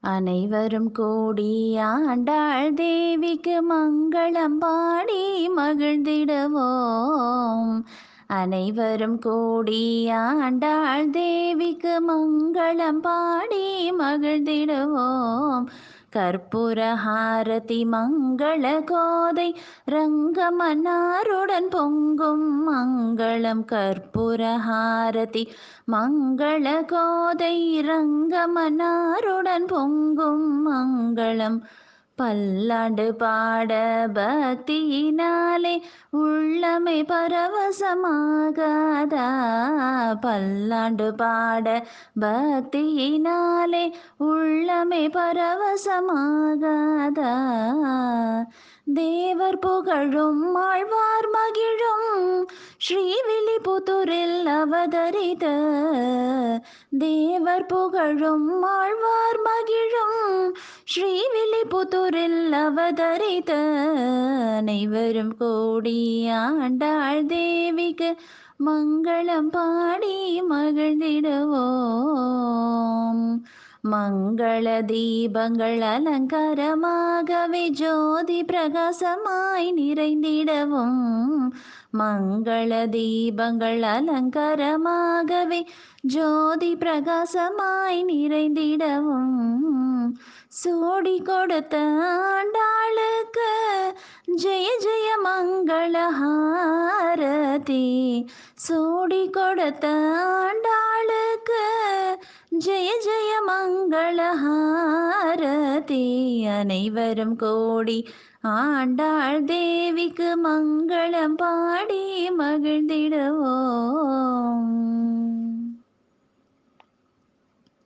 அனைவரும் கோடி ஆண்டாள் தேவிக்கு மங்களம் பாடி மகிழ்ந்திடுவோம். அனைவரும் கோடி ஆண்டாள் தேவிக்கு மங்களம் பாடி மகிழ்ந்திடுவோம். கற்பூரஹாரதி மங்கள கோதை ரங்கமன்னாருடன் பொங்கும் மங்களம். கற்பூரஹாரதி மங்கள கோதை ரங்கமன்னாருடன் பொங்கும் மங்களம். பல்லாண்டு பாட பக்தியினாலே உள்ளமை பரவசமாகாதா? பல்லாண்டு பாட பக்தியினாலே உள்ளமை பரவசமாகாதா? தேவர் புகழும் ஆழ்வார் மகிழும் ஸ்ரீவில்லிபுத்தூரில் அவதரித தேவர் புகழும் ஆழ்வார் மகிழும். ஸ்ரீவில்லிபுத்தூரில் அவதரித அனைவரும் கோடி ஆண்டாள் தேவிக்கு மங்களம் பாடி மகிழ்ந்திடுவோம். மங்கள தீபங்கள் அலங்காரமாகவே ஜோதி பிரகாசமாய் நிறைந்திடவும். மங்கள தீபங்கள் அலங்காரமாகவே ஜோதி பிரகாசமாய் நிறைந்திடவும். சூடி கொடுத்த ஆண்டாளுக்கு ஜெய ஜெய மங்களஹாரதி சூடி கொடுத்த ஆண்டாளுக்கு ஜெய ஜெய மங்களஹாரதி அனைவரும் கோடி ஆண்டாள் தேவிக்கு மங்களம் பாடி மகிழ்ந்திடுவோம்.